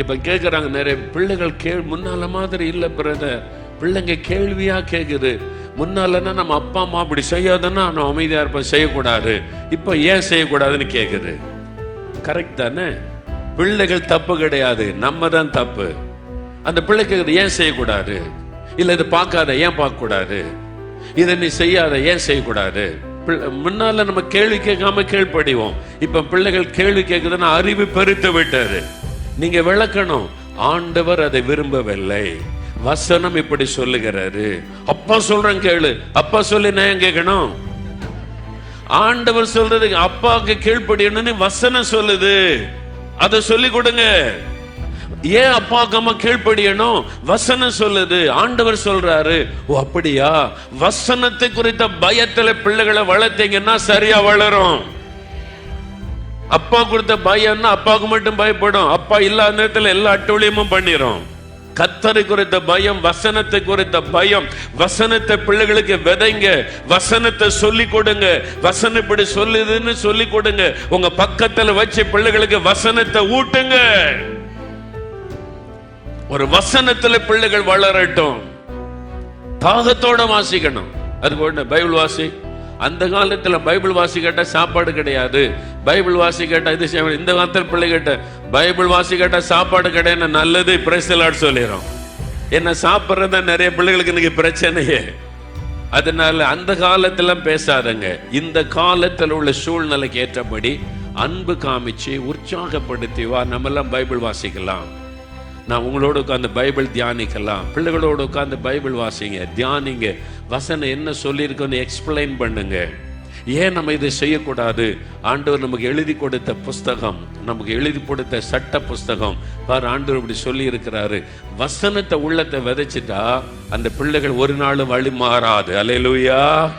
இப்போ கேட்குறாங்க நிறைய பிள்ளைகள் கேள் முன்னால மாதிரி இல்லை பிரதர் பிள்ளைங்க கேள்வியாக கேட்குது முன்னாலன்னா நம்ம அப்பா அம்மா அப்படி செய்யாதன்னா நான் அமைதியாக இருப்பேன் செய்யக்கூடாது. இப்போ ஏன் செய்யக்கூடாதுன்னு கேட்குது கரெக்ட் தானே? பிள்ளைகள் தப்பு கிடையாது. நம்ம தான் தப்பு. அந்த பிள்ளை கேக்குது ஏன் செய்யக்கூடாது? இல்லை இது பார்க்காத ஏன் பார்க்கக்கூடாது? இதை நீ செய்யாத ஏன் செய்யக்கூடாது? முன்னால நம்ம கேள்வி கேட்காம கீழ்ப்படிவோம் இப்ப பிள்ளைகள் கேள்வி கேட்குதுன்னா அறிவு பெருத்து விட்டாரு நீங்க விளக்கணும். ஆண்டவர் அதை விரும்பவில்லை. வசனம் இப்படி சொல்லுகிறாரு. அப்பா சொல்றேன் கேளு. அப்பா சொல்லி நான் ஏன் கேட்கணும்? ஆண்டவர் சொல்றது அப்பாவுக்கு கீழ்ப்படியணும்னு வசனம் சொல்லுது. அதை சொல்லி கொடுங்க. ஏன் அப்பாவுக்கு அம்மா கீழ்ப்படியணும் வசனம் சொல்லுது. ஆண்டவர் சொல்றாரு. ஓ அப்படியா? வசனத்தை குறித்த பயத்துல பிள்ளைகளை வளர்த்தீங்கன்னா சரியா வளரும். அப்பா கொடுத்த பயம்னா அப்பாவுக்கு மட்டும் பயப்படும் அப்பா இல்லாத நேரத்தில் எல்லா அட்டூழியமும் பண்ணிடும் கத்தரை குறித்த பயம் வசனத்தை குறித்த பயம் வசனத்தை பிள்ளைகளுக்கு விதைங்க வசனத்தை சொல்லி கொடுங்க வசனம் இப்படி சொல்லுதுன்னு சொல்லி கொடுங்க. உங்க பக்கத்துல வச்சு பிள்ளைகளுக்கு வசனத்தை ஊட்டுங்க. ஒரு வசனத்துல பிள்ளைகள் வளரட்டும். தாகத்தோட வாசிக்கணும். அது போல பைபிள் வாசி. அந்த காலத்துல பைபிள் வாசி கேட்டா சாப்பாடு கிடையாது. பைபிள் வாசி கேட்டா இது செய்ய இந்த காலத்துல பிள்ளை கேட்ட பைபிள் வாசி கேட்டா சாப்பாடு கிடையாது நல்லது பிரசலாட் சொல்லிடும் என்ன சாப்பிட்றது நிறைய பிள்ளைகளுக்கு இன்னைக்கு பிரச்சனையே. அதனால அந்த காலத்துல பேசாதங்க. இந்த காலத்துல உள்ள சூழ்நிலைக்கு ஏற்றபடி அன்பு காமிச்சு உற்சாகப்படுத்தி வா நம்மெல்லாம் பைபிள் வாசிக்கலாம். நான் உங்களோட உட்காந்து பைபிள் தியானிக்கலாம். பிள்ளைகளோட உட்காந்து பைபிள் வாசிங்க. தியானிங்க. வசனம் என்ன சொல்லியிருக்கோன்னு எக்ஸ்பிளைன் பண்ணுங்க. ஏன் நம்ம இதை செய்யக்கூடாது? ஆண்டவர் நமக்கு எழுதி கொடுத்த புஸ்தகம் நமக்கு எழுதி கொடுத்த சட்ட புஸ்தகம். பாரு ஆண்டவர் இப்படி சொல்லி இருக்கிறாரு வசனத்தை உள்ளத்தை விதைச்சிட்டா அந்த பிள்ளைகள் ஒரு நாளும் வழி மாறாது அலையலுயா